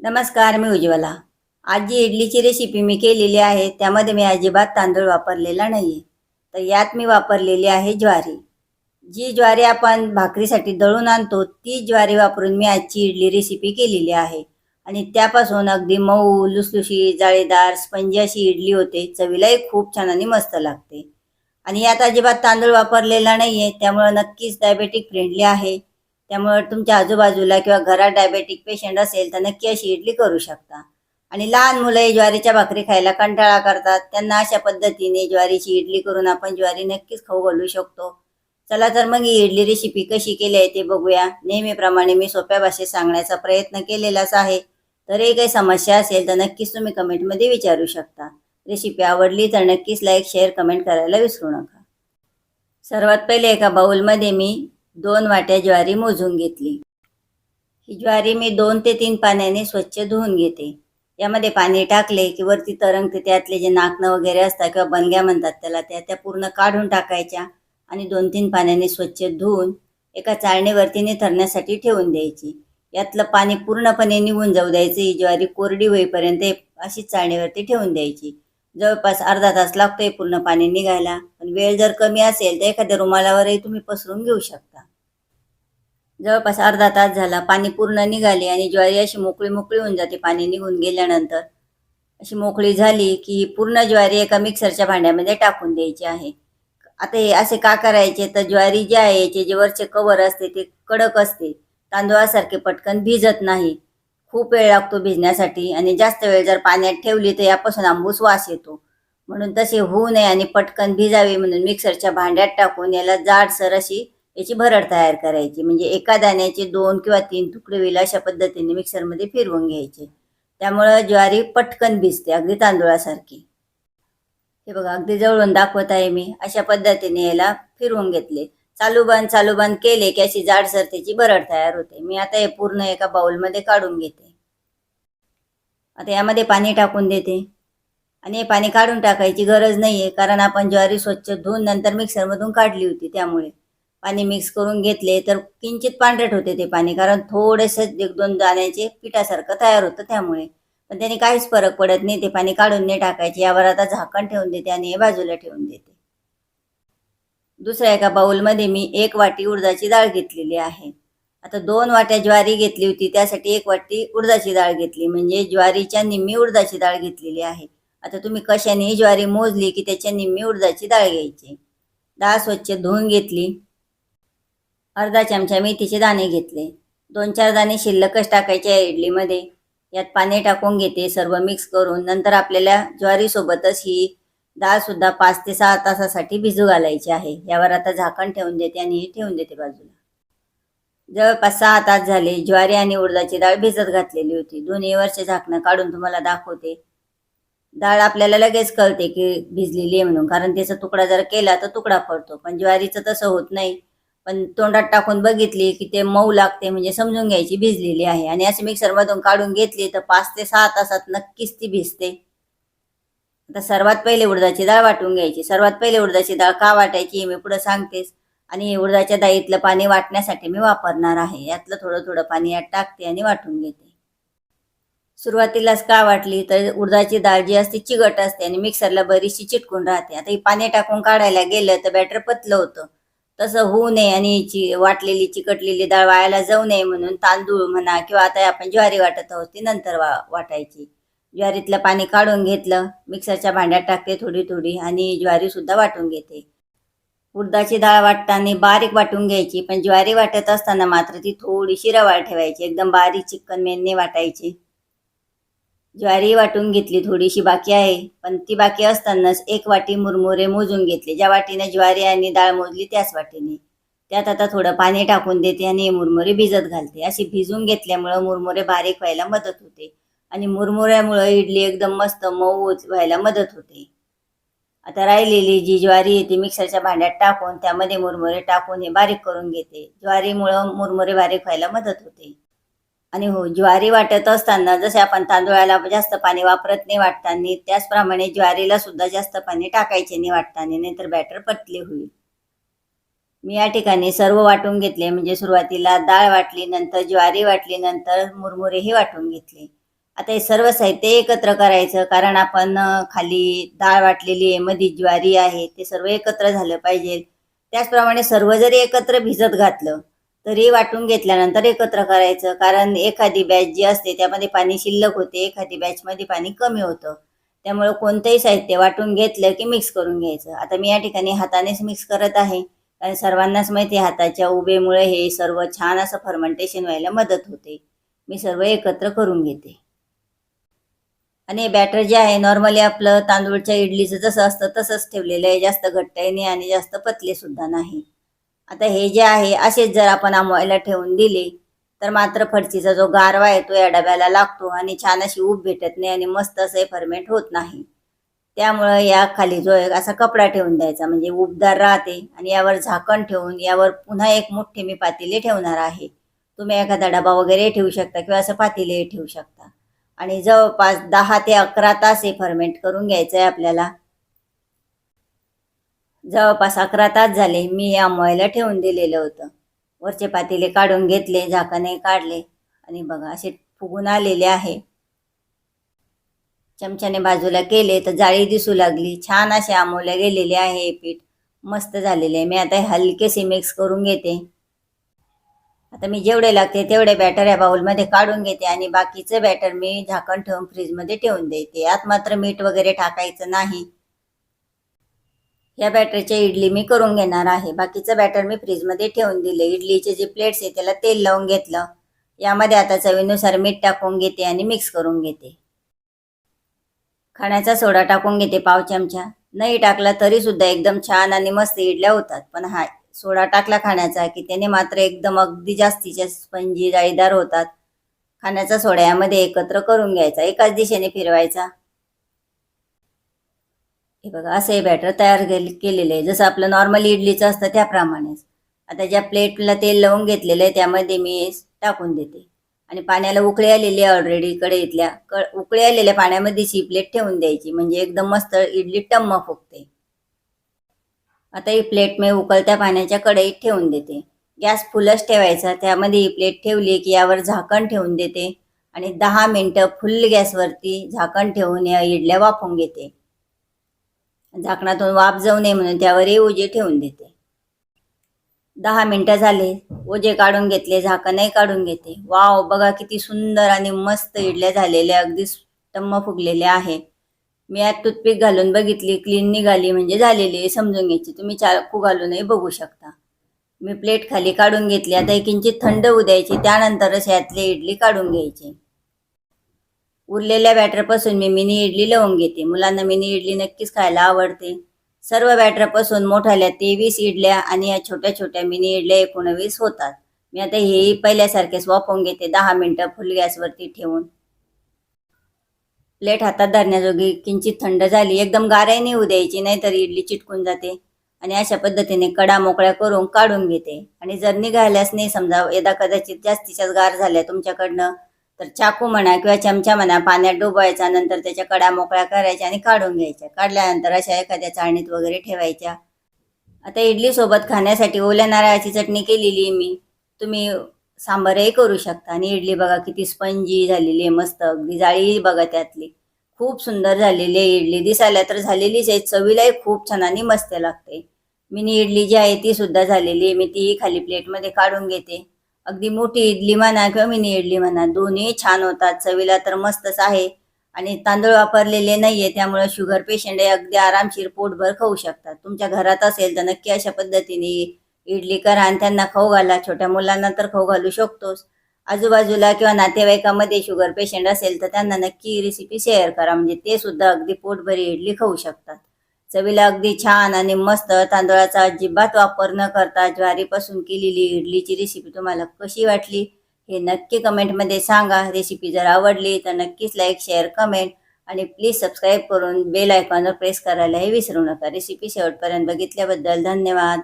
नमस्कार मी उज्ज्वला. आज जी इडलीची रेसिपी मी केलेली आहे त्यामध्ये मी अजिबात तांदूळ वापरलेला नाही आहे तर यात मी वापरलेली आहे ज्वारी. जी ज्वारी आपण भाकरीसाठी दळून आणतो ती ज्वारी वापरून मी आजची इडली रेसिपी केलेली आहे. आणि त्यापासून अगदी मऊ लुसलुशी जाळीदार स्पंजी अशी इडली होते. चवीलाही खूप छान आणि मस्त लागते. आणि यात अजिबात तांदूळ वापरलेला नाही आहे त्यामुळं नक्कीच डायबेटिक फ्रेंडली आहे. त्यामुळे तुमच्या आजूबाजूला किंवा घरात डायबेटिक पेशंट असेल तर नक्की अशी इडली करू शकता. आणि लहान मुलं ज्वारीच्या भाकरी खायला कंटाळा करतात. त्यांना अशा पद्धतीने ज्वारीची इडली करून आपण ज्वारी नक्कीच खाऊ घालू शकतो. चला तर मग ही इडली रेसिपी कशी केली आहे ते बघूया. नेहमीप्रमाणे मी सोप्या भाषेत सांगण्याचा प्रयत्न केलेलाच आहे. तरी काही समस्या असेल तर नक्कीच तुम्ही कमेंटमध्ये विचारू शकता. रेसिपी आवडली तर नक्कीच लाईक शेअर कमेंट करायला विसरू नका. सर्वात पहिले एका बाउलमध्ये मी दोन वाट्या ज्वारी मोजून घेतली. ही ज्वारी मी दोन ते तीन पाण्याने स्वच्छ धुवून घेते. यामध्ये पाणी टाकले की वरती तरंगते त्यातले जे नाकणं वगैरे असतात किंवा बनग्या म्हणतात त्याला त्या त्या पूर्ण काढून टाकायच्या आणि दोन तीन पाण्याने स्वच्छ धुवून एका चाळणीवरती निथरण्यासाठी ठेवून द्यायची. यातलं पाणी पूर्णपणे निघून जाऊ द्यायचं. ही ज्वारी कोरडी होईपर्यंत अशी चाळणीवरती ठेवून द्यायची. जवळपास अर्धा तास लागतोय पूर्ण पाणी निघायला. पण वेळ जर कमी असेल तर एखाद्या रुमालावरही तुम्ही पसरून घेऊ शकता. जवळपास अर्धा तास झाला. पाणी पूर्ण निघाले आणि ज्वारी अशी मोकळी मोकळी होऊन जाते पाणी निघून गेल्यानंतर. अशी मोकळी झाली की पूर्ण ज्वारी एका मिक्सरच्या भांड्यामध्ये टाकून द्यायची आहे. आता हे असे का करायचे? तर ज्वारी जे आहे याचे जे वरचे कवर असते ते कडक असते. तांदूळासारखे पटकन भिजत नाही. खूप वेळ लागतो भिजण्यासाठी आणि जास्त वेळ जर पाण्यात ठेवली तर यापासून आंबूस वास येतो. म्हणून तसे होऊ नये आणि पटकन भिजावी म्हणून मिक्सरच्या भांड्यात टाकून याला जाडसर अशी याची भरड तयार करायची. म्हणजे एका दाण्याचे दोन किंवा तीन तुकडे होईल अशा पद्धतीने मिक्सरमध्ये फिरवून घ्यायचे. त्यामुळं ज्वारी पटकन भिजते अगदी तांदूळासारखी. हे बघा अगदी जवळून दाखवत आहे मी. अशा पद्धतीने याला फिरवून घेतले. चालू बंद चालू बंद केले की अशी जाडसर त्याची भरड तयार होते. मी आता हे पूर्ण एका बाउलमध्ये काढून घेते. आता यामध्ये पाणी टाकून देते. आणि हे पाणी काढून टाकायची गरज नाही आहे कारण आपण ज्वारी स्वच्छ धुवून नंतर मिक्सरमधून काढली होती त्यामुळे. पाणी मिक्स करून घेतले तर किंचित पांढरट होते ते पाणी कारण थोडेसे एक दोन दाण्याचे पिठासारखं तयार होतं त्यामुळे. पण त्याने काहीच फरक पडत नाही ते पाणी काढून नाही टाकायचे. यावर आता झाकण ठेवून देते आणि हे बाजूला ठेवून देते. दुसऱ्या एका बाउलमध्ये मी एक वाटी उडदाची डाळ घेतलेली आहे. आता दोन वाट्या ज्वारी घेतली होती त्यासाठी एक वाटी उडदाची डाळ घेतली. म्हणजे ज्वारीच्या निम्मी उडदाची डाळ घेतलेली आहे. आता तुम्ही कशाने ज्वारी मोजली की त्याच्या निम्मी उडदाची डाळ घ्यायची. डाळ स्वच्छ धुवून घेतली. अर्धा चमचा मेथीचे दाणे घेतले. दोन चार दाणे शिल्लकच टाकायचे आहे इडलीमध्ये. यात पाणी टाकून घेते सर्व मिक्स करून. नंतर आपल्याला ज्वारीसोबतच ही डाळसुद्धा पाच ते सहा तासासाठी भिजू घालायची आहे. यावर आता झाकण ठेवून देते आणि हे ठेवून देते बाजूला. जवळपास सहा तास झाले ज्वारी आणि उडदाची डाळ भिजत घातलेली होती. दोन्ही वरचे झाकणं काढून तुम्हाला दाखवते. डाळ आपल्याला लगेच कळते की भिजलेली आहे म्हणून कारण त्याचा तुकडा जर केला तर तुकडा पडतो पण ज्वारीचं तसं होत नाही. पण तोंडात टाकून बघितली की ते मऊ लागते म्हणजे समजून घ्यायची भिजलेली आहे. आणि असे मिक्सरमधून काढून घेतली तर पाच ते सहा तासात नक्कीच ती भिजते. आता सर्वात पहिले उडदाची डाळ वाटून घ्यायची. सर्वात पहिले उडदाची डाळ का वाटायची हे मी पुढे सांगतेच. आणि उडदाच्या डाळीतलं पाणी वाटण्यासाठी मी वापरणार आहे. यातलं थोडं थोडं पाणी यात टाकते आणि वाटून घेते. सुरुवातीलाच का वाटली तर उडदाची डाळ जी असते चिकट असते आणि मिक्सरला बरीचशी चिटकून राहते. आता ही पाणी टाकून काढायला गेलं तर बॅटर पतलं होतं. तसं होऊ नये आणि ची वाटलेली चिकटलेली डाळ वायाला जाऊ नये म्हणून तांदूळ म्हणा किंवा आता आपण ज्वारी वाटत आहोत ती नंतर वा वाटायची. ज्वारीतलं पाणी काढून घेतलं मिक्सरच्या भांड्यात टाकते थोडी थोडी आणि ज्वारीसुद्धा वाटून घेते. उडदाची डाळ वाटताना बारीक वाटून घ्यायची पण ज्वारी वाटत असताना मात्र ती थोडीशी रवाळ ठेवायची एकदम बारीक चिकन मेनने वाटायची. ज्वारी वाटून घेतली थोडीशी बाकी आहे. पण ती बाकी असतानाच एक वाटी मुरमुरे मोजून घेतले. ज्या वाटीने ज्वारी आणि डाळ मोजली त्याच वाटीने. त्यात आता थोडं पाणी टाकून देते आणि मुरमुरे भिजत घालते. अशी भिजून घेतल्यामुळं मुरमुरे बारीक व्हायला मदत होते. आणि मुरमुऱ्यामुळं इडली एकदम मस्त मऊ व्हायला मदत होते. आता राहिलेली जी ज्वारी आहे ती मिक्सरच्या भांड्यात टाकून त्यामध्ये मुरमुरे टाकून हे बारीक करून घेते. ज्वारीमुळं मुरमुरे बारीक व्हायला मदत होते. आणि हो ज्वारी वाटत असताना जसे आपण तांदूळाला जास्त पाणी वापरत नाही वाटताना त्याचप्रमाणे ज्वारीला सुद्धा जास्त पाणी टाकायचे नाही वाटताना नाहीतर बॅटर पतले होईल. मी या ठिकाणी सर्व वाटून घेतले म्हणजे सुरुवातीला डाळ वाटली नंतर ज्वारी वाटली नंतर मुरमुरेही वाटून घेतले. आता हे सर्व साहित्य एकत्र करायचं कारण आपण खाली डाळ वाटलेली आहे मधी ज्वारी आहे ते सर्व एकत्र झालं पाहिजे. त्याचप्रमाणे सर्व जरी एकत्र भिजत घातलं तरी वाटून घेतल्यानंतर एकत्र करायचं. कारण एखादी बॅच जी असते त्यामध्ये पाणी शिल्लक होते. एखादी बॅचमध्ये पाणी कमी होतं. त्यामुळे कोणतंही साहित्य वाटून घेतलं की मिक्स करून घ्यायचं. आता मी या ठिकाणी हातानेच मिक्स करत आहे. कारण सर्वांनाच माहिती आहे हाताच्या उभेमुळे हे सर्व छान असं फर्मेंटेशन व्हायला मदत होते. मी सर्व एकत्र करून घेते. आणि हे बॅटर जे आहे नॉर्मली आपलं तांदूळच्या इडलीचं जसं असतं तसंच ठेवलेलं आहे. जास्त घट्टही नाही आणि जास्त पतले सुद्धा नाही. आता हे जे आहे असेच जर आपण आंबवायला ठेवून दिले तर मात्र फडचीचा जो गारवा आहे तो या डब्याला लागतो आणि छान अशी ऊब भेटत नाही आणि मस्त असं फर्मेंट होत नाही. त्यामुळं या खाली जो एक असा कपडा ठेवून द्यायचा म्हणजे उबदार राहते आणि यावर झाकण ठेवून यावर पुन्हा एक मोठे मी पातेले ठेवणार आहे. तुम्ही एखादा डबा वगैरे ठेवू शकता किंवा असं पातेले ठेवू शकता. आणि जवळपास दहा ते अकरा तास हे फर्मेंट करून घ्यायचं आहे आपल्याला. जवळपास अकरा तास झाले मी या मोयला ठेवून दिलेलं होतं. वरचे पातेले काढून घेतले झाकणे काढले आणि बघा असे फुगून आलेले आहे. चमच्याने बाजूला केले तर जाळी दिसू लागली. छान असे आंबवले गेलेले आहे हे पीठ. मस्त झालेले आहे. मी आता हे हलकेसे मिक्स करून घेते. आता मी जेवढे लागते तेवढे बॅटर या बाऊलमध्ये काढून घेते आणि बाकीचं बॅटर मी झाकण ठेवून फ्रीजमध्ये ठेवून देते. यात मात्र मीठ वगैरे टाकायचं नाही. या बॅटरच्या इडली मी करून घेणार आहे. बाकीचं बॅटर मी फ्रीजमध्ये ठेवून दिले. इडलीचे जे प्लेट्स आहे त्याला तेल लावून घेतलं. यामध्ये आता चवीनुसार मीठ टाकून घेते आणि मिक्स करून घेते. खाण्याचा सोडा टाकून घेते पाव चमचा. नाही टाकला तरी सुद्धा एकदम छान आणि मस्त इडल्या होतात. पण हा सोडा टाकला खाण्याचा की त्याने मात्र एकदम अगदी जास्तीच्या स्पंजी जाळीदार होतात. खाण्याचा सोडा यामध्ये एकत्र करून घ्यायचा. एकाच दिशेने फिरवायचा. हे बघा असं हे बॅटर तयार केलेलं आहे. जसं आपलं नॉर्मल इडलीचं असतं त्याप्रमाणेच. आता ज्या प्लेटला तेल लावून घेतलेलं आहे त्यामध्ये मी टाकून देते. आणि पाण्याला उकळी आलेली आहे ऑलरेडी कढईतल्या क उकळी आलेल्या पाण्यामध्ये ही प्लेट ठेवून द्यायची. म्हणजे एकदम मस्त इडली टम्म फुगते. आता ही प्लेट मी उकळत्या पाण्याच्या कढईत ठेवून देते. गॅस फुलच ठेवायचा. त्यामध्ये ही प्लेट ठेवली की यावर झाकण ठेवून देते. आणि दहा मिनटं फुल गॅसवरती झाकण ठेवून या इडल्या वाफवून घेते. झाकणातून वाफ जाऊ नये म्हणून त्यावरही ओझे ठेवून देते. दहा मिनटं झाले. ओजे काढून घेतले झाकणही काढून घेते. वाव बघा किती सुंदर आणि मस्त इडल्या झालेल्या अगदी टम्म फुगलेल्या आहे. मी यात टूथपिक घालून बघितली क्लीन निघाली म्हणजे झालेली समजून घ्यायची. तुम्ही चाकू घालूनही बघू शकता. मी प्लेट खाली काढून घेतली. आता किंचित थंड होऊ द्यायची त्यानंतरच यातली इडली काढून घ्यायची. उरलेल्या बॅटरपासून मी मिनी इडली लावून घेते. मुलांना मिनी इडली नक्कीच खायला आवडते. सर्व बॅटरपासून मोठाल्या तेवीस इडल्या आणि या छोट्या छोट्या मिनी इडल्या एकोणवीस होतात. मी आता हेही पहिल्यासारखेच वापरून घेते. दहा मिनटं फुल गॅसवरती ठेवून. प्लेट हातात धरण्याजोगी किंचित थंड झाली. एकदम गाराही नाही होऊ द्यायची नाहीतर इडली चिटकून जाते. आणि अशा पद्धतीने कडा मोकळ्या करून काढून घेते. आणि जर निघाल्यास नाही समजा यदा कदाचित जास्तीच्याच गार झाल्या तुमच्याकडनं तर चाकू म्हणा किंवा चमचा म्हणा पाण्यात डुबवायचा नंतर त्याच्या कडा मोकळ्या करायच्या आणि काढून घ्यायच्या. काढल्यानंतर अशा एखाद्या चाळणीत वगैरे ठेवायच्या. आता इडली सोबत खाण्यासाठी ओल्या नारळाची चटणी केलेली आहे मी. तुम्ही सांबारही करू शकता. आणि इडली बघा किती स्पंजी झालेली आहे मस्त. अगदी जाळी बघा त्यातली. खूप सुंदर झालेली आहे इडली. दिसायला तर झालेलीच आहे. चवीलाही खूप छान आणि मस्त लागते. मिनी इडली जी आहे ती सुद्धा झालेली आहे. मी तीही खाली प्लेटमध्ये काढून घेते. अगदी मोठी इडली म्हणा किंवा मिनी इडली म्हणा दोन्ही छान होतात. चवीला तर मस्तच आहे. आणि तांदूळ वापरलेले नाहीये त्यामुळे शुगर पेशंट हे अगदी आरामशीर पोटभर खाऊ शकतात. तुमच्या घरात असेल तर नक्की अशा पद्धतीने इडली करा आणि त्यांना खाऊ घाला. छोट्या मुलांना तर खाऊ घालू शकतोस आजूबाजूला किंवा नातेवाईकामध्ये शुगर पेशंट असेल तर त्यांना नक्की रेसिपी शेअर करा. म्हणजे ते सुद्धा अगदी पोटभरी इडली खाऊ शकतात. चवीला अगदी छान आणि मस्त तांदळाचा अजिबात वापर न करता ज्वारीपासून केलेली इडलीची रेसिपी तुम्हाला कशी वाटली हे नक्की कमेंटमध्ये सांगा. रेसिपी जर आवडली तर नक्कीच लाईक शेअर कमेंट आणि प्लीज सबस्क्राईब करून बेल आयकॉनवर प्रेस करायलाही विसरू नका. रेसिपी शेवटपर्यंत बघितल्याबद्दल धन्यवाद.